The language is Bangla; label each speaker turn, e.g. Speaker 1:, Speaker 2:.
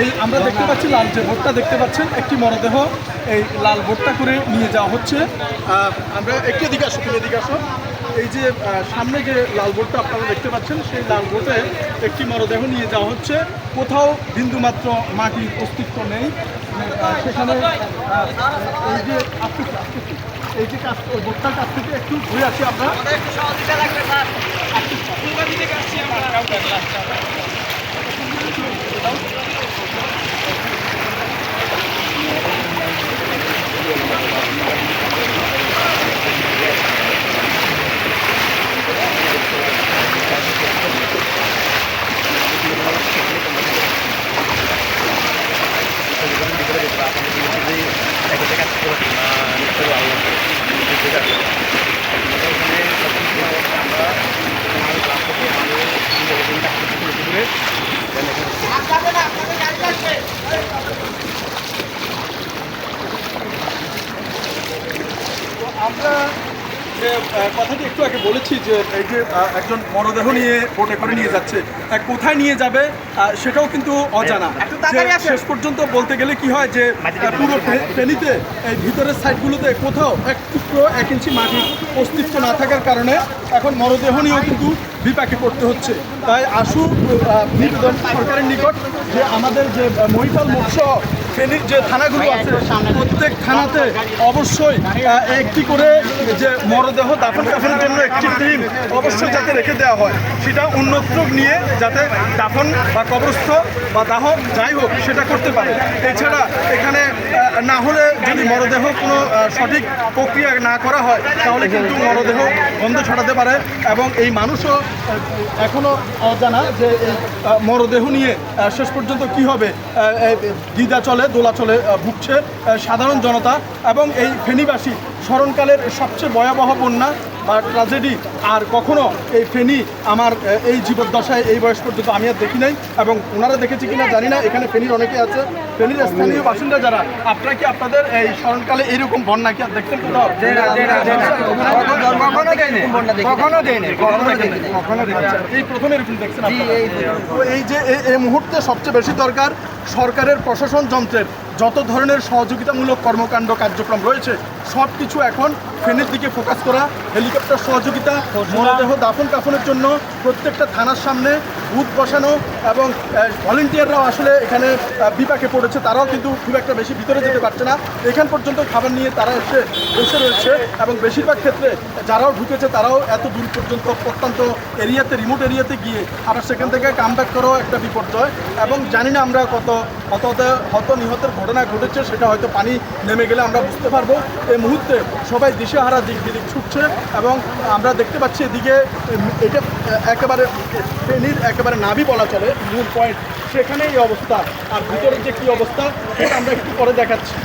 Speaker 1: এই আমরা দেখতে পাচ্ছি লাল যে ভোটটা দেখতে পাচ্ছেন, একটি মরদেহ এই লাল ভোটটা করে নিয়ে যাওয়া হচ্ছে। আমরা একটি এদিকে আসো, তুমি এদিকে আসো। এই যে সামনে যে লাল বোটটা আপনারা দেখতে পাচ্ছেন, সেই লাল বোটে একটি মরদেহ নিয়ে যাওয়া হচ্ছে। কোথাও বিন্দুমাত্র মাটির অস্তিত্ব নেই। সেখানে এই যে। এই যে কাছ বোটটার কাছ থেকে একটু ঘুরে আসি আমরা। আমরা যে কথাটি একটু আগে বলেছি যে এই যে একজন মরদেহ নিয়ে বোটে করে নিয়ে যাচ্ছে কোথায় নিয়ে যাবে সেটাও কিন্তু অজানা। শেষ পর্যন্ত বলতে গেলে কি হয় যে পুরো ফেনীতে এই ভিতরের সাইডগুলোতে কোথাও এক টুকরো এক ইঞ্চি মাটির অস্তিত্ব না থাকার কারণে এখন মরদেহ নিয়েও কিন্তু বিপাকে পড়তে হচ্ছে। তাই আহ, নিবেদন সরকারের নিকট যে আমাদের যে মহিপাল মৎস্য ফেনীর যে থানাগুলো আছে প্রত্যেক থানাতে অবশ্যই একটি করে যে মরদেহ দাফন কাফনের জন্য একটি টিম অবশ্যই যাতে রেখে দেওয়া হয়। সেটা উন্নত নিয়ে যাতে দাফন বা কবরস্থ বা দাহ যাই হোক সেটা করতে পারে। এছাড়া এখানে না হলে যদি মরদেহ কোনো সঠিক প্রক্রিয়া না করা হয় তাহলে কিন্তু মরদেহ গন্ধ ছড়াতে পারে এবং এই মানুষও এখনও জানা অজানা যে এই মরদেহ নিয়ে শেষ পর্যন্ত কি হবে দ্বিধা চলে, দোলা চলে ভুগছে সাধারণ জনতা এবং এই ফেনীবাসী স্মরণকালের সবচেয়ে ভয়াবহ বন্যা ট্রাজেডি আর কখনো এই ফেনী আমার এই জীবদ্দশায় এই বয়স পর্যন্ত আমি আর দেখি নাই এবং ওনারা দেখেছি কিনা জানি না এখানে ফেনীর অনেকে আছে। ফেনীর স্থানীয় বাসিন্দা যারা আপনারা কি আপনাদের এই স্মরণকালে এইরকম বন্যা কি আর দেখছেন কোথাও? আচ্ছা, এই প্রথম এরকম দেখছেন এই যে এই মুহূর্তে সবচেয়ে বেশি দরকার সরকারের প্রশাসন যন্ত্রের যত ধরনের সহযোগিতামূলক কর্মকাণ্ড কার্যক্রম রয়েছে সব কিছু এখন ফেনের দিকে ফোকাস করা হেলিকপ্টার সহযোগিতা মরদেহ দাফন কাফনের জন্য প্রত্যেকটা থানার সামনে বুথ বসানো এবং ভলেন্টিয়াররাও আসলে এখানে বিপাকে পড়েছে। তারাও কিন্তু খুব একটা বেশি ভিতরে যেতে পারছে না। এখান পর্যন্ত খাবার নিয়ে তারা এসে বসে রয়েছে এবং বেশিরভাগ ক্ষেত্রে যারাও ঢুকেছে, তারাও এত দূর পর্যন্ত, প্রত্যন্ত এরিয়াতে রিমোট এরিয়াতে গিয়ে আবার সেখান থেকে কাম ব্যাক করাও একটা বিপর্যয়। এবং জানি না আমরা কত হত হত নিহতের ঘটনা ঘটেছে, সেটা হয়তো পানি নেমে গেলে আমরা বুঝতে পারব। এই মুহূর্তে সবাই দিশেহারা দিক দিক ছুটছে এবং আমরা দেখতে পাচ্ছি এদিকে এটা একেবারে, ফেনীর একেবারে নাভি বলা চলে। মূল পয়েন্ট সেখানেই অবস্থা। আর ভিতরের যে কী অবস্থা সেটা আমরা একটু পরে দেখাচ্ছি।